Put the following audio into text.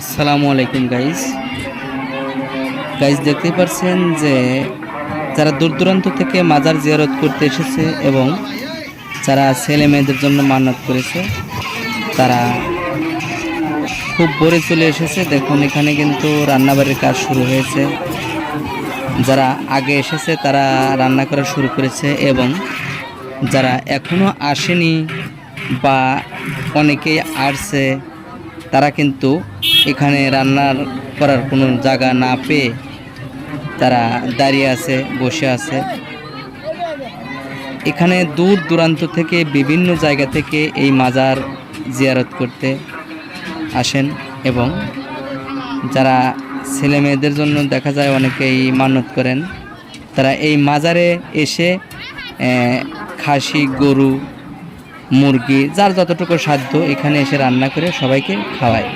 আসসালামু আলাইকুম guys guys দেখতে পাচ্ছেন যে যারা দূর দূরান্ত থেকে মাজার জিয়ারত করতে এসেছে এবং যারা ছেলে মেয়েদের জন্য মান্নাত করেছে, তারা খুব ভোরে চলে এসেছে। দেখুন, এখানে কিন্তু রান্নাবাড়ির কাজ শুরু হয়েছে। যারা আগে এসেছে, তারা রান্না করা শুরু করেছে এবং যারা এখনও আসেনি বা অনেকেই আসছে, তারা কিন্তু এখানে রান্নার করার কোনো জায়গা না পেয়ে তারা দাঁড়িয়ে আছে, বসে আছে। এখানে দূর দূরান্ত থেকে বিভিন্ন জায়গা থেকে এই মাজার জিয়ারত করতে আসেন এবং যারা ছেলে মেয়েদের জন্য দেখা যায় অনেকেই মানত করেন, তারা এই মাজারে এসে খাসি, গরু, মুরগি, যার যতটুকু সাধ্য এখানে এসে রান্না করে সবাইকে খাওয়ায়।